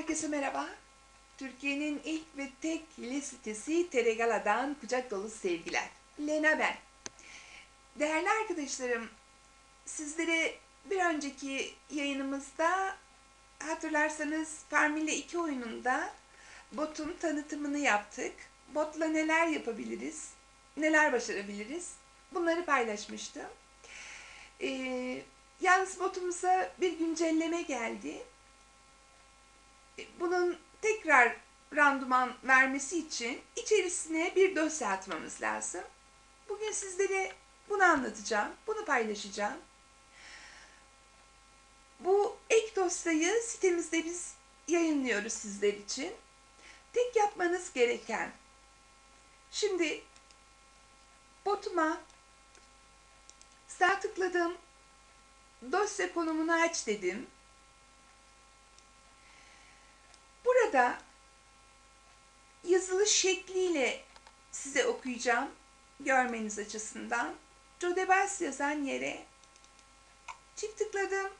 Herkese merhaba. Türkiye'nin ilk ve tek hile sitesi Teregala'dan kucak dolu sevgiler. Lena ben. Değerli arkadaşlarım, sizlere bir önceki yayınımızda hatırlarsanız Farmilla 2 oyununda botun tanıtımını yaptık. Botla neler yapabiliriz, neler başarabiliriz bunları paylaşmıştım. Ee, yalnız botumuza bir güncelleme geldi bunun tekrar randıman vermesi için içerisine bir dosya atmamız lazım. Bugün sizlere bunu anlatacağım, bunu paylaşacağım. Bu ek dosyayı sitemizde biz yayınlıyoruz sizler için. Tek yapmanız gereken, şimdi botuma sağ tıkladım, dosya konumunu aç dedim. Burada yazılı şekliyle size okuyacağım görmeniz açısından. Jodebas yazan yere çift tıkladım.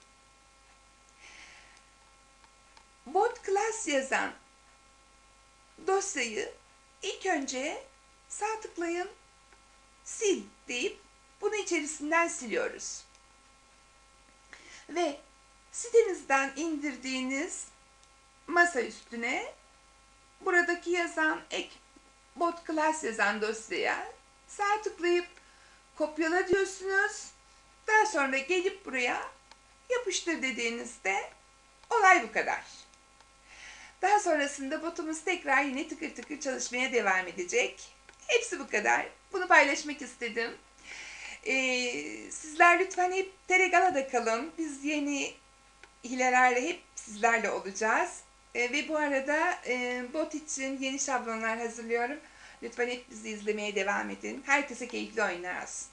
Bot class yazan dosyayı ilk önce sağ tıklayın sil deyip bunu içerisinden siliyoruz. Ve sitenizden indirdiğiniz masa üstüne buradaki yazan ek bot class yazan dosyaya sağ tıklayıp kopyala diyorsunuz. Daha sonra gelip buraya yapıştır dediğinizde olay bu kadar. Daha sonrasında botumuz tekrar yine tıkır tıkır çalışmaya devam edecek. Hepsi bu kadar. Bunu paylaşmak istedim. Ee, sizler lütfen hep Teregala'da kalın. Biz yeni hilelerle hep sizlerle olacağız. E, ve bu arada e, bot için yeni şablonlar hazırlıyorum. Lütfen hep bizi izlemeye devam edin. Herkese keyifli oyunlar olsun.